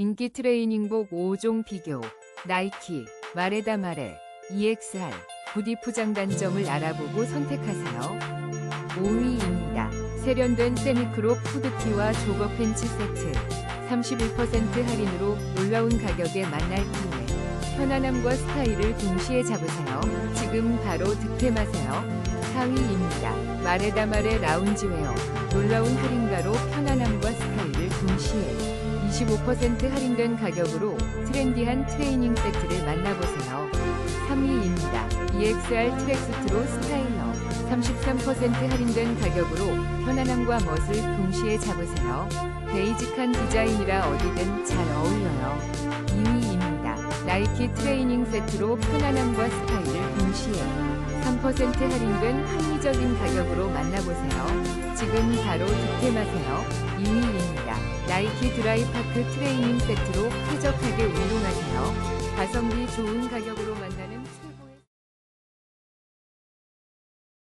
인기 트레이닝복 5종 비교, 나이키, 마레다 마레, EXR, 부디 포장 단점을 알아보고 선택하세요. 5위입니다. 세련된 세미크롭 후드티와 조거 팬츠 세트. 31% 할인으로 놀라운 가격에 만날 기회. 편안함과 스타일을 동시에 잡으세요. 지금 바로 득템하세요. 4위입니다. 마레다 마레 라운지웨어. 놀라운 할인가로 편안함과 동시에 25% 할인된 가격으로 트렌디한 트레이닝 세트를 만나보세요. 3위입니다. EXR 트랙수트로 스타일러 33% 할인된 가격으로 편안함과 멋을 동시에 잡으세요. 베이직한 디자인이라 어디든 잘 어울려요. 2위입니다. 나이키 트레이닝 세트로 편안함과 스타일을 동시에 3% 할인된 합리적인 가격으로 만나보세요. 지금 바로 득템하세요. 2위입니다. 나이키 드라이파크 트레이닝 세트로 쾌적하게 운동하세요. 가성비 좋은 가격으로 만나는